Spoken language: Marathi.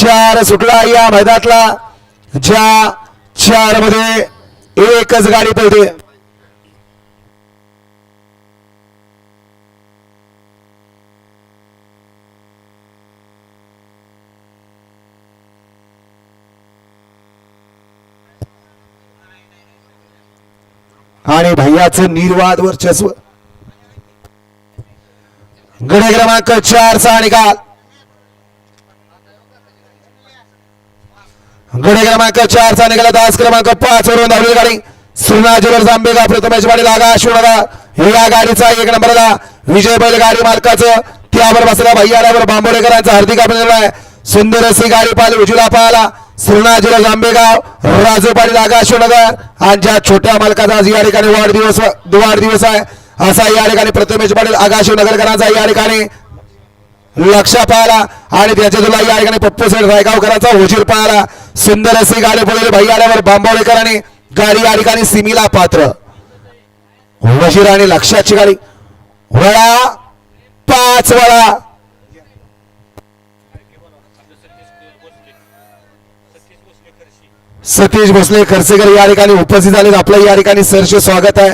चार सुटला या मैदानातला. ज्या चारमध्ये एकच गाडी पळते. आणि भैयाचं निर्वाद वर्चस्व. गडे क्रमांक चारचा निकाल. गुन्हे क्रमांक चारचा निघाला तास क्रमांक पाच वरून धावली गाडी. श्रीनाथजीवर जांबेगाव प्रथमेश पाटील लागा शिवनगर. या गाडीचा एक नंबरला विजय बैल गाडी मालकाचं. त्यावर बसला भैयाल्यावर बांबोडेकरांचा हार्दिक अभिनंदन आहे. सुंदर अशी गाडी पाहिली उजला पाहिला श्रीनाथजीला जांबेगाव राजूपाडी लागा आगा शिवनगर. आणि ज्या छोट्या मालकाचा आज या ठिकाणी वाढदिवस वाढदिवस आहे असा या ठिकाणी प्रथमेश पाटील आगा शिवनगरकरांचा या ठिकाणी लक्ष पाहिला आणि त्याच्या तुला या ठिकाणी पप्पू सेठ रायगावकरांचा हुजीर पाहिला सुंदर अशी गाडी पडलेली भाई आल्यावर बांबवडेकरांनी गाडी या ठिकाणी सिमीला पात्र. वजीर आणि लक्षाची गाडी. वळा पाच वळा. सतीश भोसले खर्चेकर या ठिकाणी उपस्थित झाले आपलं या ठिकाणी सरचे स्वागत आहे.